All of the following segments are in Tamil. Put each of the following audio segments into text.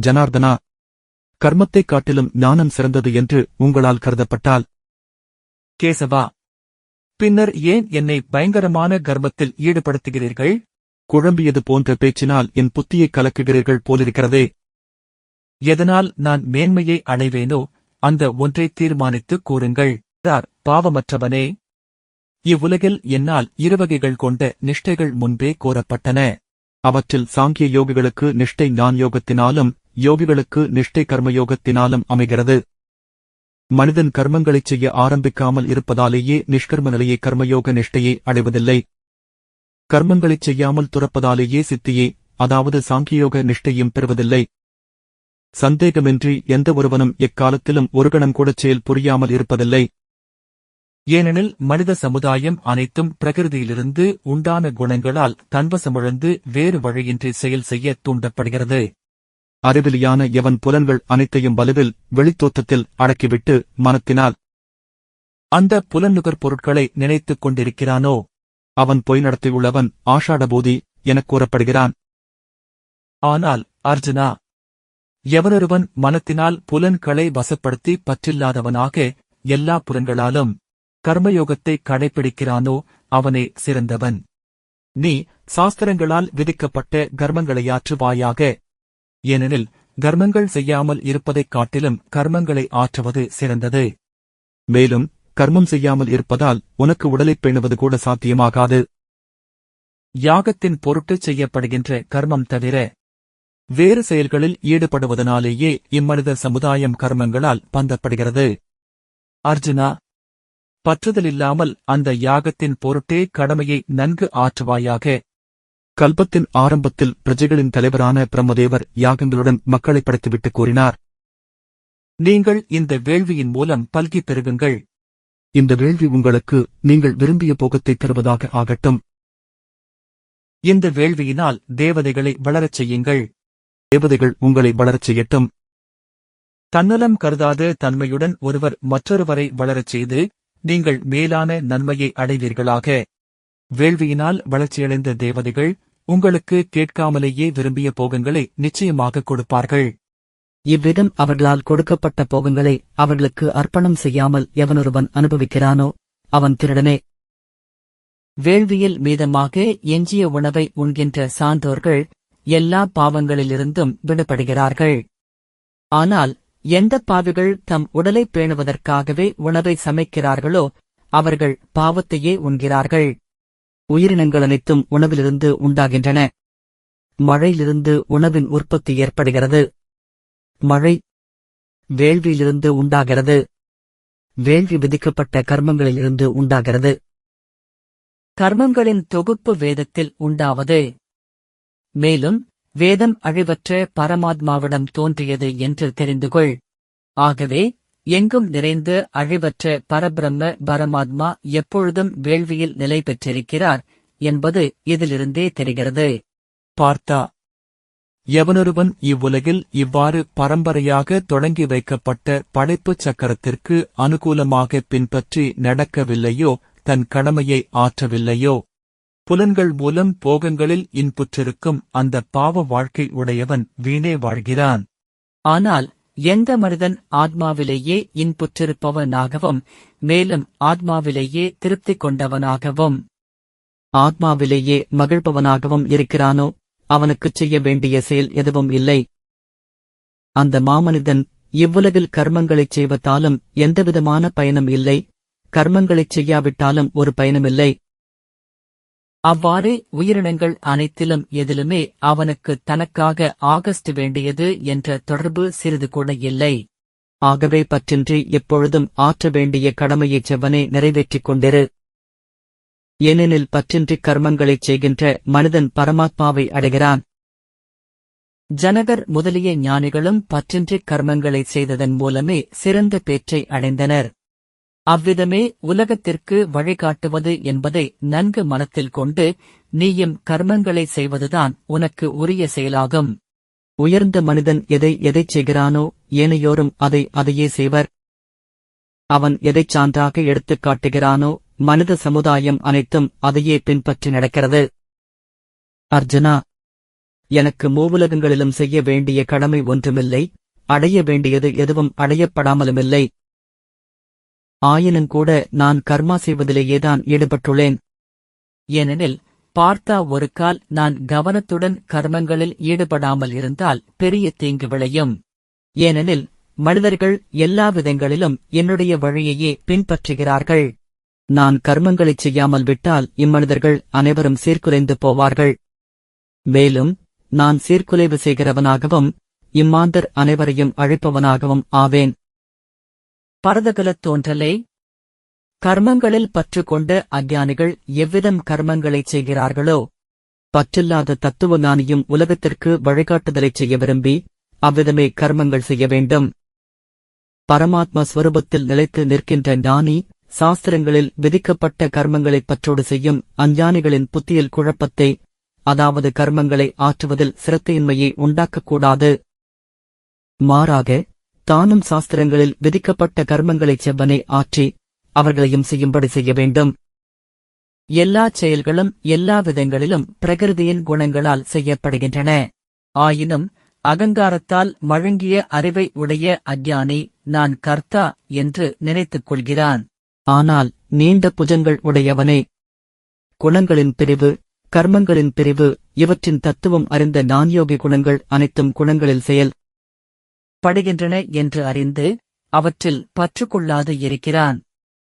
ஜனார்தனா கர்மத்தைக் காட்டிலும் ஞானம் சிறந்தது என்று உங்களால் கருதப்பட்டால். கேசவா பின்னர் ஏன் என்னை பயங்கரமான கர்மத்தில் ஈடுபடுத்துகிறீர்கள்? குழம்பியது போன்ற பேச்சினால் என் புத்தியை கலக்குகிறீர்கள் போலிருக்கிறதே. எதனால் நான் மேன்மையை அடைவேனோ அந்த ஒன்றை தீர்மானித்துக் கூறுங்கள். பாவமற்றவனே? இவ்வுலகில் என்னால் இருவகைகள் கொண்ட நிஷ்டைகள் முன்பே கோரப்பட்டன அவற்றில் சாங்கிய யோகிகளுக்கு நிஷ்டை ஞான் யோகத்தினாலும் யோகிகளுக்கு நிஷ்டை கர்மயோகத்தினாலும் அமைகிறது. மனிதன் கர்மங்களைச் செய்ய ஆரம்பிக்காமல் இருப்பதாலேயே நிஷ்கர்ம நிலையை கர்மயோக நிஷ்டையை அடைவதில்லை. கர்மங்களைச் செய்யாமல் துறப்பதாலேயே சித்தியை அதாவது சாங்கியோக நிஷ்டையும் பெறுவதில்லை. சந்தேகமின்றி எந்த ஒருவனும் எக்காலத்திலும் ஒரு கணம் கூடச் செயல் புரியாமல் இருப்பதில்லை. ஏனெனில் மனித சமுதாயம் அனைத்தும் பிரகிருதியிலிருந்து உண்டான குணங்களால் தன்வசமிழந்து வேறு வழியின்றி செயல் செய்ய தூண்டப்படுகிறது. அறிவிலியான எவன் புலன்கள் அனைத்தையும் வலுவில் வெளித்தோத்தத்தில் அடக்கிவிட்டு மனத்தினால் அந்த புலனுகர் பொருட்களை நினைத்துக் கொண்டிருக்கிறானோ? அவன் பொய் நடத்தியுள்ளவன் ஆஷாடபூதி எனக் கூறப்படுகிறான். ஆனால் அர்ஜுனா எவனொருவன் மனத்தினால் புலன்களை வசப்படுத்தி பற்றில்லாதவனாக எல்லா புலன்களாலும் கர்மயோகத்தை கடைப்பிடிக்கிறானோ அவனே சிறந்தவன். நீ சாஸ்திரங்களால் விதிக்கப்பட்ட கர்மங்களையாற்றுவாயாக ஏனெனில் கர்மங்கள் செய்யாமல் இருப்பதைக் காட்டிலும் கர்மங்களை ஆற்றுவது சிறந்தது. மேலும் கர்மம் செய்யாமல் இருப்பதால் உனக்கு உடலைப் பேணுவது கூட சாத்தியமாகாது. யாகத்தின் பொருட்டு செய்யப்படுகின்ற கர்மம் தவிர வேறு செயல்களில் ஈடுபடுவதனாலேயே இம்மனித சமுதாயம் கர்மங்களால் பந்தப்படுகிறது. அர்ஜுனா பற்றுதலில்லாமல் அந்த யாகத்தின் பொருட்டே கடமையை நன்கு ஆற்றுவாயாக. கல்பத்தின் ஆரம்பத்தில் பிரஜைகளின் தலைவரான பிரம்மதேவர் யாகங்களுடன் மக்களை படைத்துவிட்டு கூறினார். நீங்கள் இந்த வேள்வியின் மூலம் பல்கி பெருகுங்கள். இந்த வேள்வி உங்களுக்கு நீங்கள் விரும்பிய போகத்தை தருவதாக ஆகட்டும். இந்த வேள்வியினால் தேவதைகளை வளரச் செய்யுங்கள். தேவதைகள் உங்களை வளரச் செய்யட்டும். தன்னலம் கருதாத தன்மையுடன் ஒருவர் மற்றொருவரை வளரச் செய்து நீங்கள் மேலான நன்மையை அடைவீர்களாக. வேள்வியினால் வளர்ச்சியடைந்த தேவதைகள் உங்களுக்கு கேட்காமலேயே விரும்பிய போகங்களை நிச்சயமாக கொடுப்பார்கள். இவ்விதம் அவர்களால் கொடுக்கப்பட்ட போகங்களை அவர்களுக்கு அர்ப்பணம் செய்யாமல் எவனொருவன் அனுபவிக்கிறானோ அவன் திருடனே. வேள்வியில் மீதமாக எஞ்சிய உணவை உண்கின்ற சான்றோர்கள் எல்லா பாவங்களிலிருந்தும் விடுபடுகிறார்கள். ஆனால் எந்த பாவிகள் தம் உடலை பேணுவதற்காகவே உணவை சமைக்கிறார்களோ அவர்கள் பாவத்தையே உண்கிறார்கள். உயிரினங்கள் அனைத்தும் உணவிலிருந்து உண்டாகின்றன. மழையிலிருந்து உணவின் உற்பத்தி ஏற்படுகிறது. மழை வேள்வியிலிருந்து உண்டாகிறது. வேள்வி விதிக்கப்பட்ட கர்மங்களிலிருந்து உண்டாகிறது. கர்மங்களின் தொகுப்பு வேதத்தில் உண்டாவது. மேலும் வேதம் அழிவற்ற பரமாத்மாவிடம் தோன்றியது என்று தெரிந்து கொள் ஆகவே எங்கும் நிறைந்து அழிவற்ற பரபிரம்ம பரமாத்மா எப்பொழுதும் வேள்வியில் நிலை பெற்றிருக்கிறார் என்பது இதிலிருந்தே தெரிகிறது. பார்த்தா எவனொருவன் இவ்வுலகில் இவ்வாறு பரம்பரையாக தொடங்கி வைக்கப்பட்ட படைப்புச் சக்கரத்திற்கு அனுகூலமாக பின்பற்றி நடக்கவில்லையோ தன் கடமையை ஆற்றவில்லையோ? புலன்கள் மூலம் போகங்களில் இன்புற்றிருக்கும் அந்த பாவ வாழ்க்கை உடையவன் வீணே வாழ்கிறான். ஆனால் எந்த மனிதன் ஆத்மாவிலேயே இன்புற்றிருப்பவனாகவும் மேலும் ஆத்மாவிலேயே திருப்தி கொண்டவனாகவும் ஆத்மாவிலேயே மகிழ்பவனாகவும் இருக்கிறானோ அவனுக்குச் செய்ய வேண்டிய செயல் எதுவும் இல்லை. அந்த மாமனிதன் இவ்வுலகில் கர்மங்களைச் செய்வதாலும் எந்தவிதமான பயனும் இல்லை. கர்மங்களைச் செய்யாவிட்டாலும் ஒரு பயனுமில்லை அவ்வாறு உயிரினங்கள் அனைத்திலும் எதிலுமே அவனுக்கு தனக்காக ஆகஸ்ட் வேண்டியது என்ற தொடர்பு சிறிது கூட இல்லை. ஆகவே பற்றின்றி எப்பொழுதும் ஆற்ற வேண்டிய கடமையைச் செவ்வனே நிறைவேற்றிக் கொண்டிரு. ஏனெனில் பற்றின்றி கர்மங்களைச் செய்கின்ற மனிதன் பரமாத்மாவை அடைகிறான். ஜனகர் முதலிய ஞானிகளும் பற்றின்றி கர்மங்களைச் செய்ததன் மூலமே சிறந்த பேற்றை அடைந்தனர். அவ்விதமே உலகத்திற்கு வழிகாட்டுவது என்பதை நன்கு மனத்தில் கொண்டு நீயும் கர்மங்களை செய்வதுதான் உனக்கு உரிய செயலாகும். உயர்ந்த மனிதன் எதை எதைச் செய்கிறானோ ஏனையோரும் அதை அதையே செய்வர். அவன் எதைச் சான்றாக எடுத்துக் காட்டுகிறானோ மனித சமுதாயம் அனைத்தும் அதையே பின்பற்றி நடக்கிறது. அர்ஜுனா எனக்கு மூவுலகங்களிலும் செய்ய வேண்டிய கடமை ஒன்றுமில்லை அடைய வேண்டியது எதுவும் அடையப்படாமலுமில்லை. ஆயினுங்கூட நான் கர்மா செய்வதிலேயேதான் ஈடுபட்டுள்ளேன். ஏனெனில் பார்த்தா ஒரு கால் நான் கவனத்துடன் கர்மங்களில் ஈடுபடாமல் இருந்தால் பெரிய தீங்கு விளையும். ஏனெனில் மனிதர்கள் எல்லா விதங்களிலும் என்னுடைய வழியையே பின்பற்றுகிறார்கள். நான் கர்மங்களைச் செய்யாமல் விட்டால் இம்மனிதர்கள் அனைவரும் சீர்குலைந்து போவார்கள். மேலும் நான் சீர்குலைவு செய்கிறவனாகவும் இம்மாந்தர் அனைவரையும் அழைப்பவனாகவும் ஆவேன். பரதகலத் தோன்றலே. கர்மங்களில் பற்று கொண்ட அஞ்ஞானிகள் எவ்விதம் கர்மங்களைச் செய்கிறார்களோ பற்றில்லாத தத்துவ ஞானியும் உலகத்திற்கு வழிகாட்டுதலைச் செய்ய விரும்பி அவ்விதமே கர்மங்கள் செய்ய வேண்டும். பரமாத்ம ஸ்வரூபத்தில் நிலைத்து நிற்கின்ற ஞானி சாஸ்திரங்களில் விதிக்கப்பட்ட கர்மங்களைப் பற்றோடு செய்யும் அஞ்ஞானிகளின் புத்தியில் குழப்பத்தை அதாவது கர்மங்களை ஆற்றுவதில் சிரத்தையின்மையை உண்டாக்கக்கூடாது. மாறாக தானும் சாஸ்திரங்களில் விதிக்கப்பட்ட கர்மங்களைச் செவ்வனே ஆற்றி அவர்களையும் செய்யும்படி செய்ய வேண்டும். எல்லாச் செயல்களும் எல்லா விதங்களிலும் பிரகிருதியின் குணங்களால் செய்யப்படுகின்றன. ஆயினும் அகங்காரத்தால் மழுங்கிய அறிவை உடைய அஜ்ஞானி நான் கர்த்தா என்று நினைத்துக் கொள்கிறான். ஆனால் நீண்ட புஜங்கள் உடையவனே. குணங்களின் பிரிவு கர்மங்களின் பிரிவு இவற்றின் தத்துவம் அறிந்த நான்யோகி குணங்கள் அனைத்தும் குணங்களில் செயல். படுகின்றன என்று அறிந்து அவற்றில் பற்றுக்கொள்ளாது இருக்கிறான்.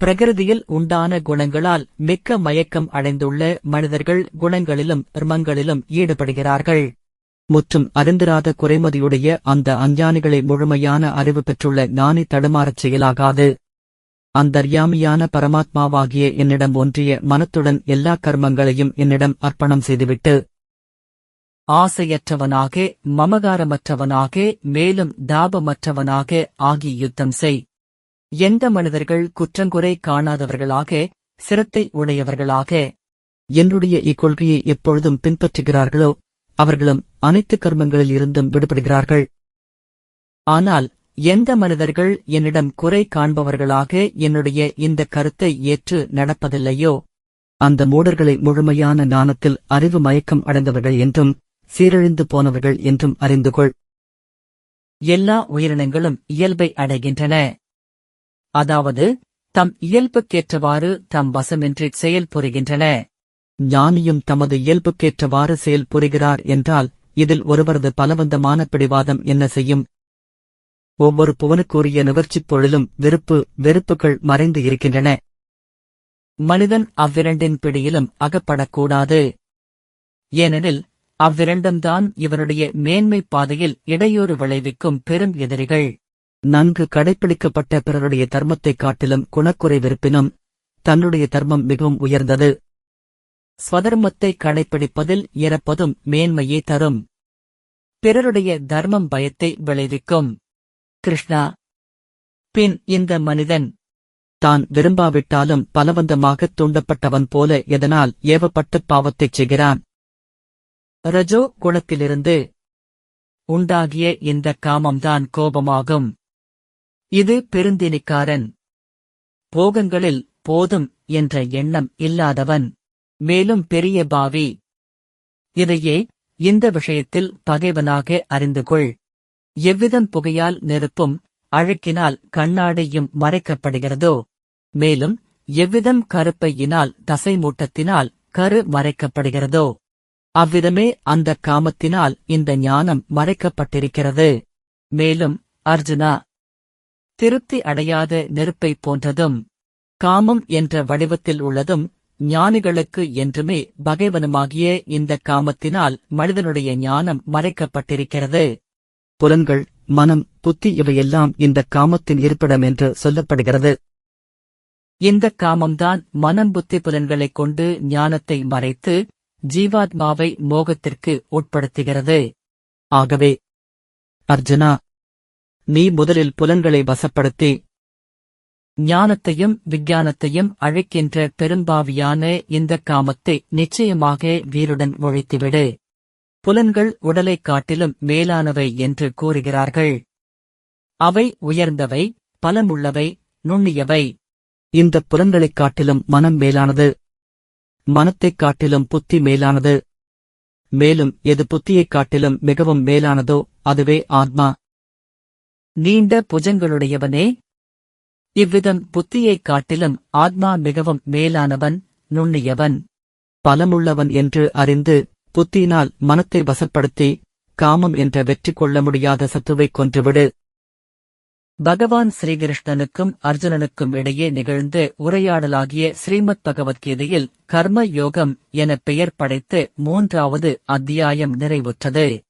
பிரகிருதியில் உண்டான குணங்களால் மிக்க மயக்கம் அடைந்துள்ள மனிதர்கள் குணங்களிலும் தர்மங்களிலும் ஈடுபடுகிறார்கள். முற்றும் அறிந்திராத குறைமதியுடைய அந்த அஞ்ஞானிகளை முழுமையான அறிவு பெற்றுள்ள ஞானி தடுமாறச் செயலாகாது. அந்தர்யாமியான பரமாத்மாவாகிய என்னிடம் ஒன்றிய மனத்துடன் எல்லா கர்மங்களையும் என்னிடம் அர்ப்பணம் செய்துவிட்டு ஆசையற்றவனாக மமகாரமற்றவனாக மேலும் தாபமற்றவனாக ஆகி யுத்தம் செய். எந்த மனிதர்கள் குற்றங்குறை காணாதவர்களாக சிரத்தை உடையவர்களாக என்னுடைய இக்கொள்கையை எப்பொழுதும் பின்பற்றுகிறார்களோ அவர்களும் அனைத்து கர்மங்களில் இருந்தும் விடுபடுகிறார்கள். ஆனால் எந்த மனிதர்கள் என்னிடம் குறை காண்பவர்களாக என்னுடைய இந்த கருத்தை ஏற்று நடப்பதில்லையோ? அந்த மூடர்களை முழுமையான ஞானத்தில் அறிவு மயக்கம் அடைந்தவர்கள் என்றும் சீரழிந்து போனவர்கள் என்றும் அறிந்து கொள் எல்லா உயிரினங்களும் இயல்பை அடைகின்றன. அதாவது தம் இயல்புக்கேற்றவாறு தம் வசமின்றி செயல் புரிகின்றன. ஞானியும் தமது இயல்புக்கேற்றவாறு செயல் புரிகிறார் என்றால் இதில் ஒருவரது பலவந்தமான பிடிவாதம் என்ன செய்யும்? ஒவ்வொரு புவனுக்குரிய நிவர்ச்சிப் பொழிலும் விருப்பு வெறுப்புகள் மறைந்து இருக்கின்றன. மனிதன் அவ்விரண்டின் பிடியிலும் அகப்படக்கூடாது. ஏனெனில் அவ்விரண்டம்தான் இவருடைய மேன்மை பாதையில் இடையூறு விளைவிக்கும் பெரும் எதிரிகள். நன்கு கடைப்பிடிக்கப்பட்ட பிறருடைய தர்மத்தைக் காட்டிலும் குணக்குறைவிருப்பினும் தன்னுடைய தர்மம் மிகவும் உயர்ந்தது. ஸ்வதர்மத்தை கடைப்பிடிப்பதில் இறப்பதும் மேன்மையே தரும். பிறருடைய தர்மம் பயத்தை விளைவிக்கும். கிருஷ்ணா. பின் இந்த மனிதன். தான் விரும்பாவிட்டாலும் பலவந்தமாகத் தூண்டப்பட்டவன் போல எதனால் ஏவப்பட்டு பாவத்தைச் செய்கிறான்? ரஜோ குணத்திலிருந்து உண்டாகிய இந்த காமம்தான் கோபமாகும். இது பெருந்தினிக்காரன் போகங்களில் போதும் என்ற எண்ணம் இல்லாதவன். மேலும் பெரிய பாவி. இதையே இந்த விஷயத்தில் பகைவனாக அறிந்து கொள். எவ்விதம் புகையால் நெருப்பும் அழுக்கினால் கண்ணாடியும் மறைக்கப்படுகிறதோ. மேலும் எவ்விதம் கருப்பையினால் தசைமூட்டத்தினால் கரு மறைக்கப்படுகிறதோ. அவ்விதமே அந்த காமத்தினால் இந்த ஞானம் மறைக்கப்பட்டிருக்கிறது. மேலும் அர்ஜுனா திருப்தி அடையாத நெருப்பைப் போன்றதும் காமம் என்ற வடிவத்தில் உள்ளதும் ஞானிகளுக்கு என்றுமே பகைவனுமாகிய இந்த காமத்தினால் மனிதனுடைய ஞானம் மறைக்கப்பட்டிருக்கிறது. புலன்கள் மனம் புத்தி இவையெல்லாம் இந்த காமத்தின் இருப்பிடம் என்று சொல்லப்படுகிறது. இந்த காமம்தான் மனம் புத்தி புலன்களைக் கொண்டு ஞானத்தை மறைத்து ஜீவாத்மாவை மோகத்திற்கு உட்படுத்துகிறது. ஆகவே அர்ஜுனா நீ முதலில் புலன்களை வசப்படுத்தி ஞானத்தையும் விஞ்ஞானத்தையும் அழைக்கின்ற பெரும்பாவியான இந்த காமத்தை நிச்சயமாக வீருடன் ஒழித்துவிடு. புலன்கள் உடலைக் காட்டிலும் மேலானவை என்று கூறுகிறார்கள். அவை உயர்ந்தவை பலமுள்ளவை நுண்ணியவை. இந்த புலன்களைக் காட்டிலும் மனம் மேலானது. மனத்தைக் காட்டிலும் புத்தி மேலானது. மேலும் எது புத்தியைக் காட்டிலும் மிகவும் மேலானதோ அதுவே ஆத்மா. நீண்ட புஜங்களுடையவனே. இவ்விதம் புத்தியைக் காட்டிலும் ஆத்மா மிகவும் மேலானவன் நுண்ணியவன். பலமுள்ளவன் என்று அறிந்து புத்தியினால் மனத்தை வசப்படுத்தி காமம் என்ற வெற்றி கொள்ள முடியாத சத்துவைக் கொன்றுவிடு. பகவான் ஸ்ரீகிருஷ்ணனுக்கும் அர்ஜுனனுக்கும் இடையே நிகழ்ந்து உரையாடலாகிய ஸ்ரீமத் பகவத்கீதையில் கர்ம யோகம் என பெயர் படைத்து மூன்றாவது அத்தியாயம் நிறைவுற்றது.